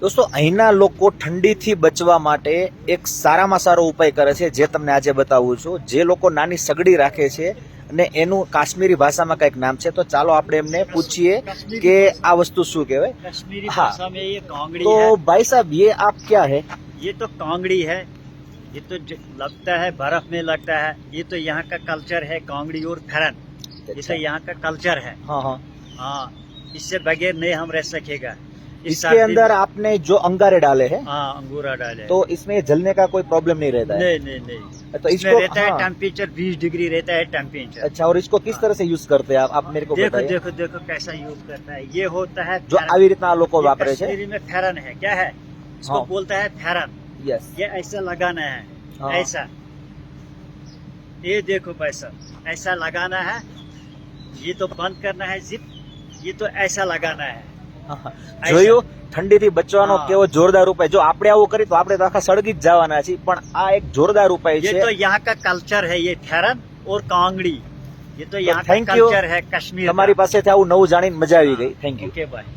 દોસ્તો અહીંના લોકો ઠંડીથી બચવા માટે એક સારામાં સારો ઉપાય કરે છે જે તમને આજે બતાવું છું જે લોકો નાની સગડી રાખે છે અને એનું કાશ્મીરી ભાષામાં કંઈક નામ છે તો ચાલો આપણે એમને પૂછીએ કે આ વસ્તુ શું કહેવાય कश्मीरी हाँ। भाषा में ये कांगड़ी तो है भाई साहब ये आप क्या है ये तो कांगड़ी है ये तो ज- लगता है बर्फ में लगता है ये तो यहाँ का कल्चर है कांगड़ी और फरन ये तो यहाँ का कल्चर है हाँ हाँ हाँ इससे बगैर नहीं हम रह सकेगा इस इसके सर्दी अंदर में- आपने जो अंगारे डाले हैं हाँ अंगूरा डाले तो इसमें जलने का कोई प्रॉब्लम नहीं रहता है नहीं नहीं नहीं तो इसमें इसको रहता है हाँ, टेम्परेचर 20 डिग्री रहता है टेम्परेचर अच्छा और इसको किस तरह से यूज करते हैं आप आप मेरे को देखो बताइए देखो देखो कैसा यूज करता है ये होता है जो फैरन। આવી રીતના આ લોકો ये વાપરે છે कश्मीरी में फेरन है क्या है इसको हाँ। बोलता है फेरन યસ ये ऐसा लगाना है हाँ। ऐसा ये देखो पैसा ऐसा लगाना है ये तो बंद करना है जिप ये तो ऐसा लगाना है જોયું? ઠંડી થી બચવાનો કેવો જોરદાર ઉપાય? જો આપણે આવું કરી તો આપણે તો આખા સળગી જ જવાના છીએ પણ આ એક જોરદાર ઉપાય છે. યહાં કા કલ્ચર હૈ યે ફેરન ઓર કાંગડી. યે તો યહાં કા કલ્ચર હે કશ્મીર તમારી પાસેથી આવું નવું જાણીને મજા આવી ગઈ. Thank you okay bye